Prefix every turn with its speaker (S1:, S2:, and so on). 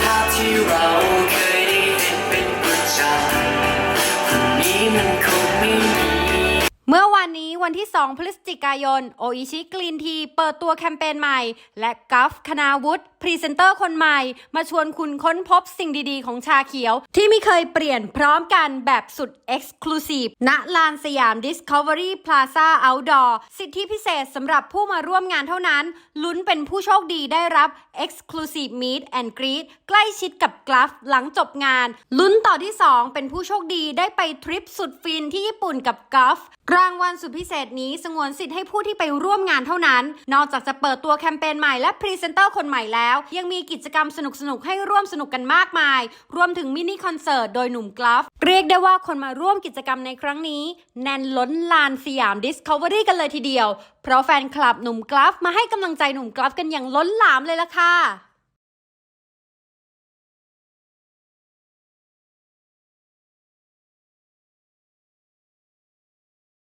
S1: ภาพที่เราเคยได้เห็นเป็นประจำคนนี้มันคงไม่มี
S2: วันที่ 2 พฤศจิกายน โออิชิกรีนที เปิดตัวแคมเปญใหม่ และกัฟคณาวุฒิพรีเซนเตอร์คนใหม่ มาชวนคุณค้นพบสิ่งดีๆ ของชาเขียว ที่ไม่เคยเปลี่ยนพร้อมกันแบบสุด Exclusive ณลานสยาม Discovery Plaza Outdoor สิทธิพิเศษสำหรับผู้มาร่วมงานเท่านั้น ลุ้นเป็นผู้โชคดีได้รับ Exclusive Meet and Greet ใกล้ชิดกับกราฟหลังจบงาน ลุ้นต่อที่ 2 เป็นผู้โชคดีได้ไปทริปสุดฟินที่ญี่ปุ่นกับกราฟรางวัลสุดพิเศษนี้สงวนสิทธิ์ให้ผู้ที่ไปร่วมงานเท่านั้น นอกจากจะเปิดตัวแคมเปญใหม่และพรีเซนเตอร์คนใหม่แล้ว ยังมีกิจกรรมสนุกๆให้ร่วมสนุกกันมากมาย รวมถึงมินิคอนเสิร์ตโดยหนุ่มกราฟ เรียกได้ว่าคนมาร่วมกิจกรรมในครั้งนี้ แน่นล้นลานสยาม Discovery กันเลยทีเดียว เพราะแฟนคลับหนุ่มกราฟมาให้กำลังใจหนุ่มกราฟกันอย่างล้นหลามเลยล่ะค่ะ